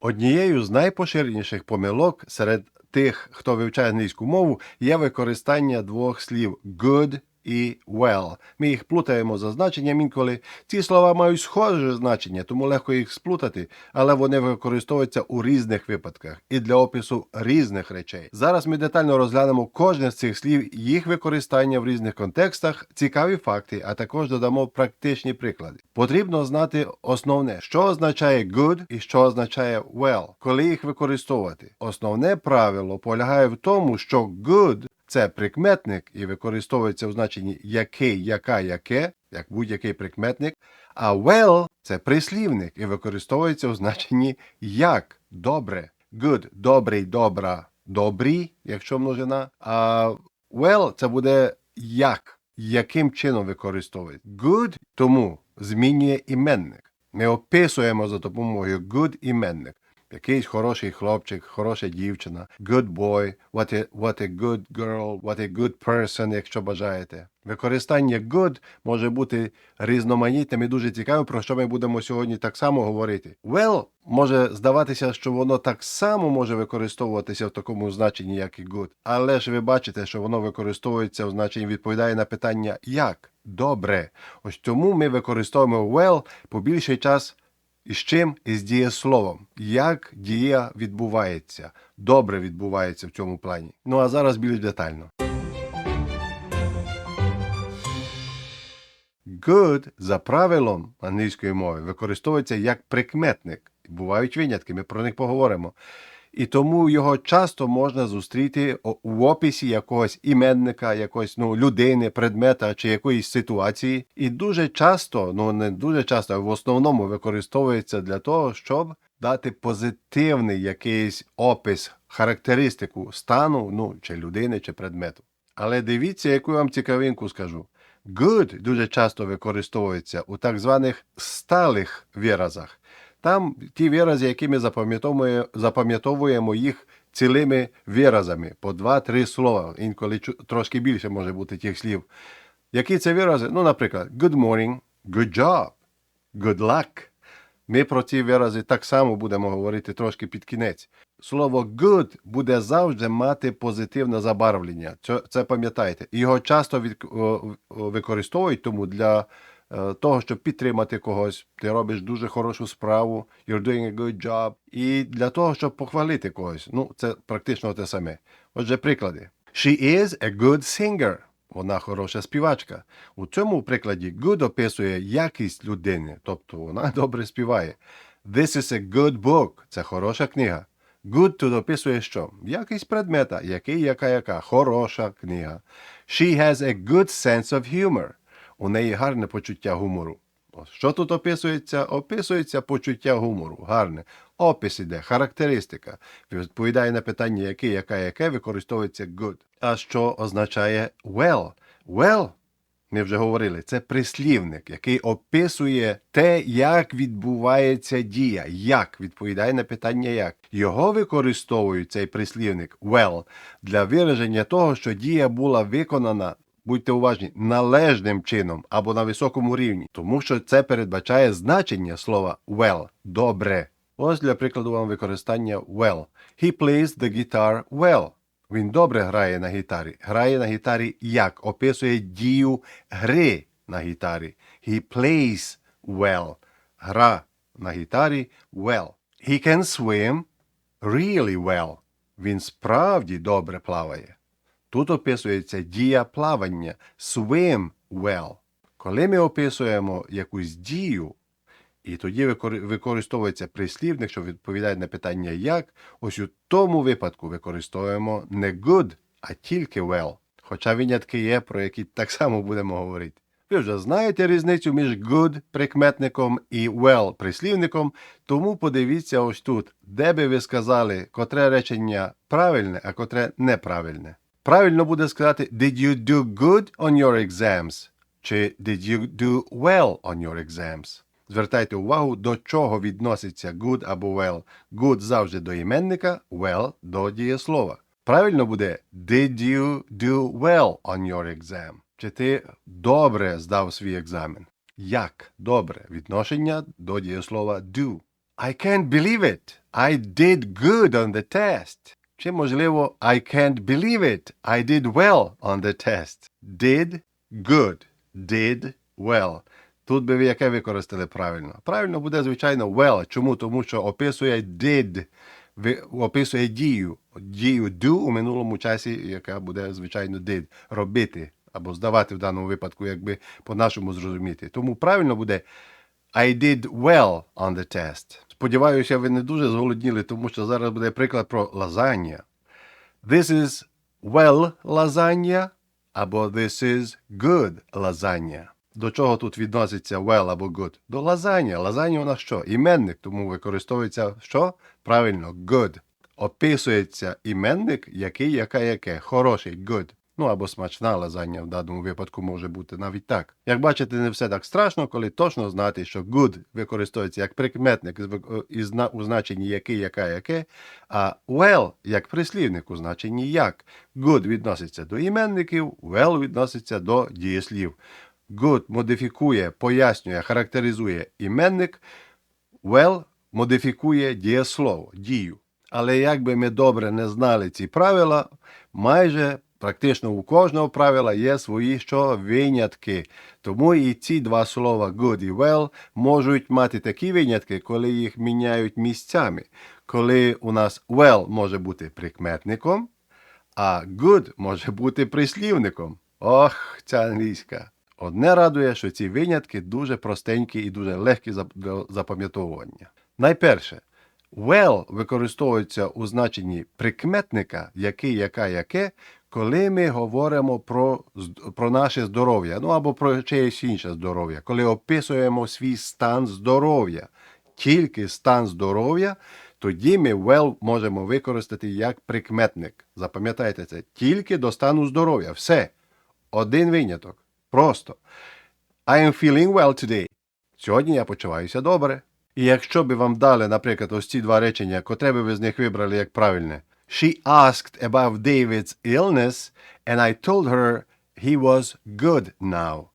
Однією з найпоширеніших помилок серед тих, хто вивчає англійську мову, є використання двох слів good і well. Ми їх плутаємо за значенням інколи. Ці слова мають схоже значення, тому легко їх сплутати, але вони використовуються у різних випадках і для опису різних речей. Зараз ми детально розглянемо кожне з цих слів, їх використання в різних контекстах, цікаві факти, а також додамо практичні приклади. Потрібно знати основне, що означає good і що означає well, коли їх використовувати. Основне правило полягає в тому, що good це прикметник і використовується в значенні який, яка, яке, як будь-який прикметник. А well це прислівник і використовується у значенні як добре. Good добрий, добра, добрі, якщо множина. А well це буде як, яким чином використовується. Good тому змінює іменник. Ми описуємо за допомогою good іменник. Якийсь хороший хлопчик, хороша дівчина, good boy, what a, what a good girl, what a good person, якщо бажаєте. Використання good може бути різноманітним і дуже цікавим, про що ми будемо сьогодні так само говорити. Well може здаватися, що воно так само може використовуватися в такому значенні, як і good. Але ж ви бачите, що воно використовується в значенні відповідає на питання як добре. Ось тому ми використовуємо well по більший час. І з чим? Із дієсловом. Як дія відбувається, добре відбувається в цьому плані. Ну а зараз більш детально. Good за правилом англійської мови використовується як прикметник. Бувають винятки, ми про них поговоримо. І тому його часто можна зустріти у описі якогось іменника, якоїсь ну, людини, предмета чи якоїсь ситуації. І дуже часто, ну не дуже часто, а в основному використовується для того, щоб дати позитивний якийсь опис, характеристику стану, ну чи людини, чи предмету. Але дивіться, яку я вам цікавинку скажу. Good дуже часто використовується у так званих сталих виразах. Там ті вирази, які ми запам'ятовуємо, їх цілими виразами, по два-три слова, інколи трошки більше може бути тих слів. Які це вирази? Ну, наприклад, good morning, good job, good luck. Ми про ці вирази так само будемо говорити трошки під кінець. Слово good буде завжди мати позитивне забарвлення. Це, це пам'ятайте. Його часто від, використовують тому для того, щоб підтримати когось. Ти робиш дуже хорошу справу, you're doing a good job. І для того, щоб похвалити когось. Ну, це практично те саме. Отже, приклади. She is a good singer. Вона хороша співачка. У цьому прикладі good описує якість людини, тобто вона добре співає. This is a good book. Це хороша книга. Good тут описує що? Якість предмета, який, яка, яка. Хороша книга. She has a good sense of humor. У неї гарне почуття гумору. Що тут описується? Описується почуття гумору. Гарне. Опис іде, характеристика. Відповідає на питання, яке, яка, яке, використовується good. А що означає well? Well, ми вже говорили, це прислівник, який описує те, як відбувається дія. Як відповідає на питання як. Його використовують цей прислівник well для вираження того, що дія була виконана будьте уважні, належним чином або на високому рівні, тому що це передбачає значення слова well добре. Ось для прикладу вам використання well. He plays the guitar well. Він добре грає на гітарі. Грає на гітарі як? Описує дію гри на гітарі. He plays well. Гра на гітарі well. He can swim really well. Він справді добре плаває. Тут описується дія плавання swim well. Коли ми описуємо якусь дію, і тоді використовується прислівник, що відповідає на питання як, ось у тому випадку використовуємо не good, а тільки well. Хоча винятки є, про які так само будемо говорити. Ви вже знаєте різницю між good прикметником і well прислівником, тому подивіться ось тут, де би ви сказали, котре речення правильне, а котре неправильне. Правильно буде сказати Did you do good on your exams? Чи Did you do well on your exams? Звертайте увагу, до чого відноситься good або well. Good завжди до іменника, well до дієслова. Правильно буде Did you do well on your exam? Чи ти добре здав свій екзамен? Як добре відношення до дієслова do. I can't believe it. I did good on the test. Чи, можливо, I can't believe it. I did well on the test. Did good. Did well. Тут би ви яке використали правильно? Правильно буде, звичайно, well. Чому? Тому що описує did, описує дію. Дію do у минулому часі, яка буде, звичайно, did. Робити або здавати в даному випадку, якби по-нашому зрозуміти. Тому правильно буде I did well on the test. Сподіваюся, ви не дуже зголодніли, тому що зараз буде приклад про лазанья. This is well lasagna або this is good lasagna. До чого тут відноситься well або good? До лазанья. Лазанья у нас що? Іменник, тому використовується що? Правильно, good. Описується іменник, який, яка, яке. Хороший, good. Ну або смачна лазанья в даному випадку може бути навіть так. Як бачите, не все так страшно, коли точно знати, що good використовується як прикметник із у значенні який, яка, яке, а well як прислівник у значенні як. Good відноситься до іменників, well відноситься до дієслів. Good модифікує, пояснює, характеризує іменник, well модифікує дієслово, дію. Але як би ми добре не знали ці правила, майже практично у кожного правила є свої що винятки. Тому і ці два слова good і well можуть мати такі винятки, коли їх міняють місцями. Коли у нас well може бути прикметником, а good може бути прислівником. Ох, ця англійська. Одне радує, що ці винятки дуже простенькі і дуже легкі до запам'ятовування. Найперше, well використовується у значенні прикметника, який, яка, яке, коли ми говоримо про, про наше здоров'я, ну або про чиєсь інше здоров'я, коли описуємо свій стан здоров'я, тільки стан здоров'я, тоді ми well можемо використати як прикметник. Запам'ятайте це, тільки до стану здоров'я. Все. Один виняток. Просто. I am feeling well today. Сьогодні я почуваюся добре. І якщо би вам дали, наприклад, ось ці два речення, котре би ви з них вибрали як правильне. She asked about David's illness, and I told her he was good now.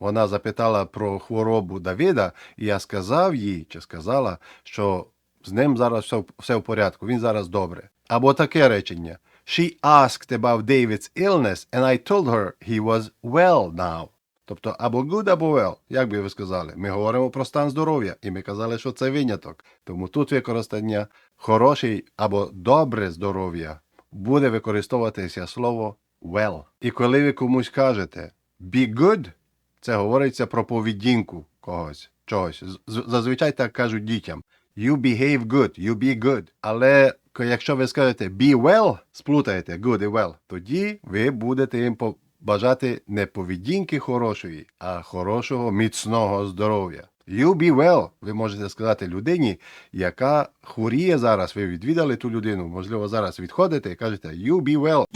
Вона запитала про хворобу Давіда, і я сказав їй, чи сказала, що з ним зараз все, все в порядку, він зараз добре. Або таке речення. She asked about David's illness, and I told her he was well now. Тобто або good, або well, як би ви сказали. Ми говоримо про стан здоров'я, і ми казали, що це виняток. Тому тут використання хороший або добре здоров'я буде використовуватися слово well. І коли ви комусь кажете be good, це говориться про поведінку когось, чогось. Зазвичай так кажуть дітям. You behave good, you be good. Але якщо ви скажете be well, сплутаєте good і well, тоді ви будете їм по- бажати не поведінки хорошої, а хорошого міцного здоров'я. You be well, ви можете сказати людині, яка хворіє зараз. Ви відвідали ту людину, можливо, зараз відходите і кажете You be well.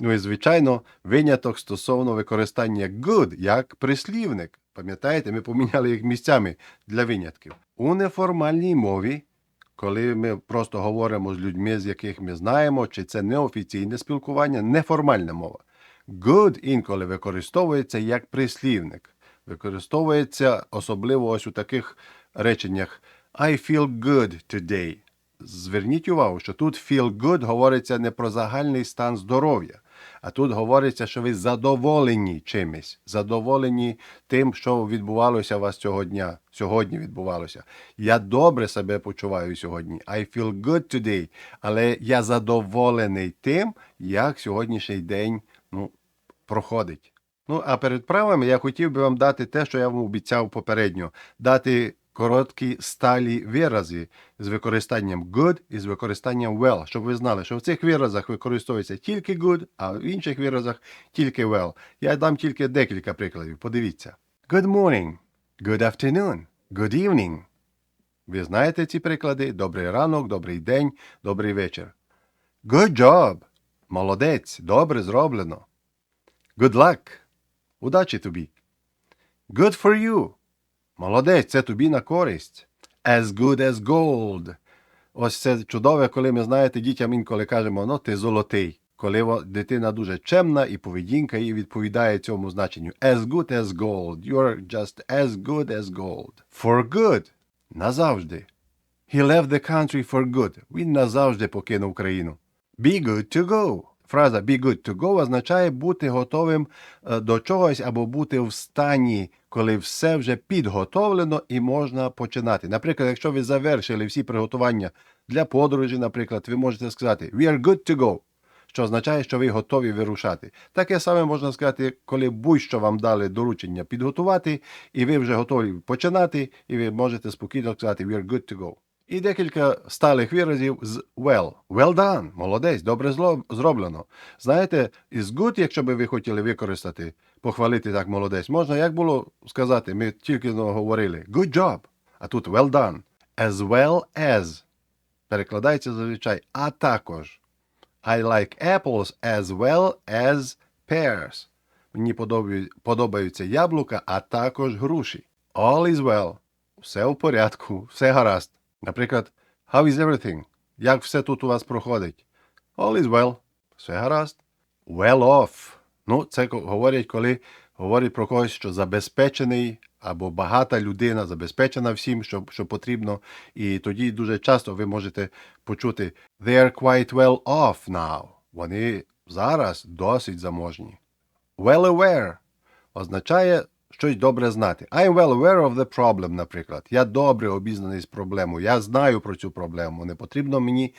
Ну і звичайно, виняток стосовно використання good як прислівник. Пам'ятаєте, ми поміняли їх місцями для винятків. У неформальній мові, коли ми просто говоримо з людьми, з яких ми знаємо, чи це неофіційне спілкування, неформальна мова. Good інколи використовується як прислівник. Використовується особливо ось у таких реченнях I feel good today. Зверніть увагу, що тут feel good говориться не про загальний стан здоров'я, а тут говориться, що ви задоволені чимось, задоволені тим, що відбувалося у вас цього дня, сьогодні відбувалося. Я добре себе почуваю сьогодні. I feel good today. Але я задоволений тим, як сьогоднішній день ну, проходить. Ну, а перед правами я хотів би вам дати те, що я вам обіцяв попередньо, дати короткі сталі вирази з використанням good і з використанням well, щоб ви знали, що в цих виразах використовується тільки good, а в інших виразах тільки well. Я дам тільки декілька прикладів. Подивіться. Good morning, good afternoon, good evening. Ви знаєте ці приклади? Добрий ранок, добрий день, добрий вечір. Good job. Молодець, добре зроблено. Good luck. Удачі тобі. Good for you. Молодець, це тобі на користь. As good as gold. Ось це чудове, коли ми знаєте, дітям інколи кажемо, ну ти золотий. коли дитина дуже чемна і поведінка її відповідає цьому значенню. As good as gold. You're just as good as gold. For good. Назавжди. He left the country for good. Він назавжди покинув країну. Be good to go. Фраза be good to go означає бути готовим е, до чогось або бути в стані, коли все вже підготовлено і можна починати. Наприклад, якщо ви завершили всі приготування для подорожі, наприклад, ви можете сказати We are good to go, що означає, що ви готові вирушати. Таке саме можна сказати, коли будь-що вам дали доручення підготувати, і ви вже готові починати, і ви можете спокійно сказати We are good to go. І декілька сталих виразів з well. Well done. Молодець, добре зроблено. Знаєте, із good, якщо би ви хотіли використати, похвалити так молодець, можна як було сказати, ми тільки говорили good job, а тут well done. As well as. Перекладається зазвичай, а також. I like apples as well as pears. Мені подобаються яблука, а також груші. All is well. Все в порядку, все гаразд. Наприклад, how is everything? Як все тут у вас проходить? All is well. Все гаразд. Well off. Ну, це говорять, коли говорять про когось, що забезпечений або багата людина, забезпечена всім, що, що потрібно. І тоді дуже часто ви можете почути They are quite well off now. Вони зараз досить заможні. Well aware означає щось добре знати. I'm well aware of the problem, наприклад. Я добре обізнаний з проблемою. Я знаю про цю проблему. Не потрібно мені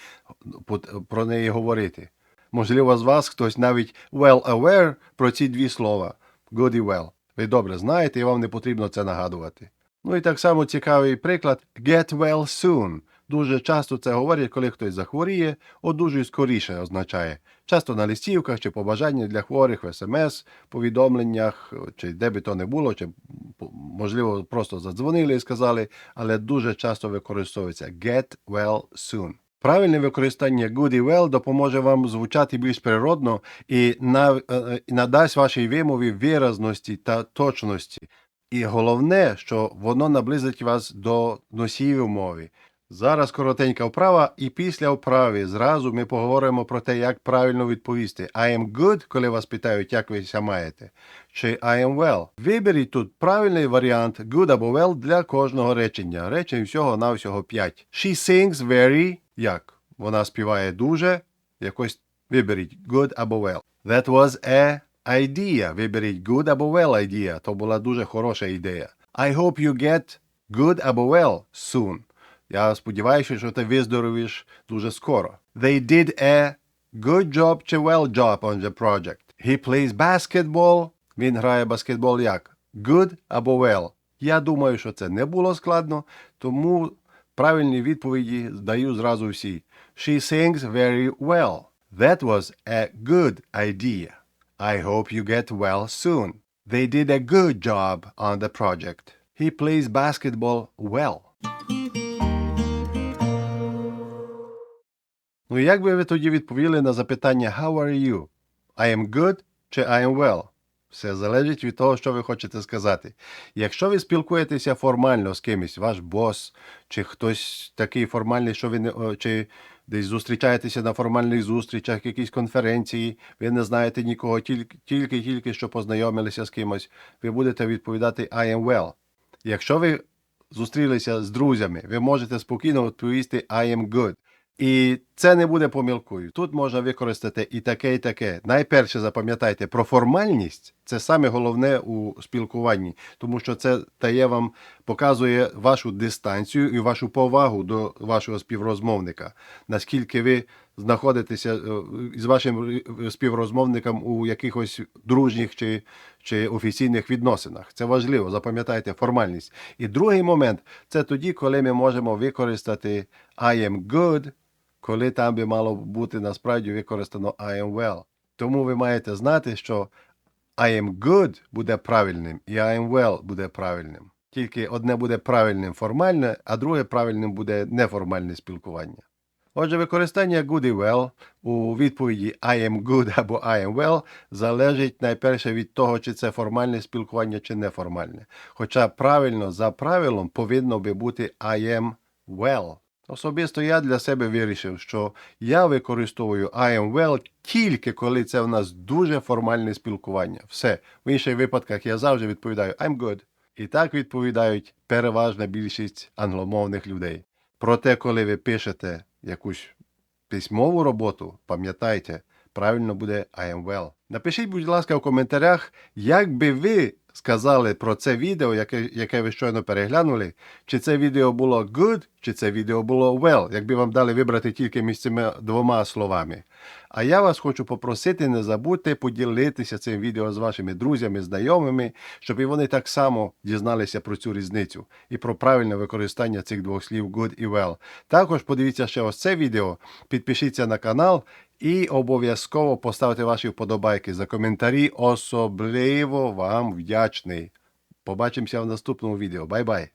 про неї говорити. Можливо, з вас хтось навіть well aware про ці дві слова good і well. Ви добре знаєте, і вам не потрібно це нагадувати. Ну і так само цікавий приклад get well soon. Дуже часто це говорять, коли хтось захворіє, одужуй скоріше означає. Часто на листівках чи побажання для хворих в смс, повідомленнях, чи де би то не було, чи можливо просто задзвонили і сказали, але дуже часто використовується get well soon. Правильне використання good і well допоможе вам звучати більш природно і е, і надасть вашій вимові виразності та точності. І головне, що воно наблизить вас до носіїв мови. Зараз коротенька вправа, і після вправи зразу ми поговоримо про те, як правильно відповісти. I am good, коли вас питають, як ви ся маєте, чи I am well. Виберіть тут правильний варіант good або well для кожного речення. Речень всього на всього 5. She sings very, як? Вона співає дуже, якось виберіть good або well. That was a idea. Виберіть good або well idea. То була дуже хороша ідея. I hope you get good або well soon. Я сподіваюся, що ти виздоровіш дуже скоро. They did a good job чи well job on the project. He plays basketball. Він грає баскетбол як? Good або well. Я думаю, що це не було складно, тому правильні відповіді даю зразу всі. She sings very well. That was a good idea. I hope you get well soon. They did a good job on the project. He plays basketball well. Ну, як би ви тоді відповіли на запитання How are you? I am good чи I am well? Все залежить від того, що ви хочете сказати. Якщо ви спілкуєтеся формально з кимось, ваш бос, чи хтось такий формальний, що ви не чи десь зустрічаєтеся на формальних зустрічах, якісь конференції, ви не знаєте нікого, тільки тільки, тільки що познайомилися з кимось, ви будете відповідати I am well. Якщо ви зустрілися з друзями, ви можете спокійно відповісти I am good. І це не буде помилкою. Тут можна використати і таке, і таке. Найперше запам'ятайте про формальність це саме головне у спілкуванні, тому що це дає вам, показує вашу дистанцію і вашу повагу до вашого співрозмовника. Наскільки ви знаходитеся е, з вашим е, співрозмовником у якихось дружніх чи, чи офіційних відносинах. Це важливо, запам'ятайте формальність. І другий момент це тоді, коли ми можемо використати I am good, коли там би мало бути насправді використано I am well. Тому ви маєте знати, що I am good буде правильним і I am well буде правильним. Тільки одне буде правильним формальне, а друге правильним буде неформальне спілкування. Отже, використання good і well у відповіді I am good або I am well залежить найперше від того, чи це формальне спілкування, чи неформальне. Хоча правильно за правилом повинно би бути I am well. Особисто я для себе вирішив, що я використовую I am well тільки коли це в нас дуже формальне спілкування. Все. В інших випадках я завжди відповідаю I'm good. І так відповідають переважна більшість англомовних людей. Проте, коли ви пишете якусь письмову роботу, пам'ятайте, правильно буде I am well. Напишіть, будь ласка, в коментарях, як би ви сказали про це відео, яке, яке ви щойно переглянули, чи це відео було good, чи це відео було well, якби вам дали вибрати тільки між цими двома словами. А я вас хочу попросити, не забудьте поділитися цим відео з вашими друзями, знайомими, щоб і вони так само дізналися про цю різницю і про правильне використання цих двох слів good і well. Також подивіться ще ось це відео, підпишіться на канал і обов'язково поставте ваші вподобайки за коментарі. Особливо вам вдячний. Побачимося в наступному відео. Бай-бай!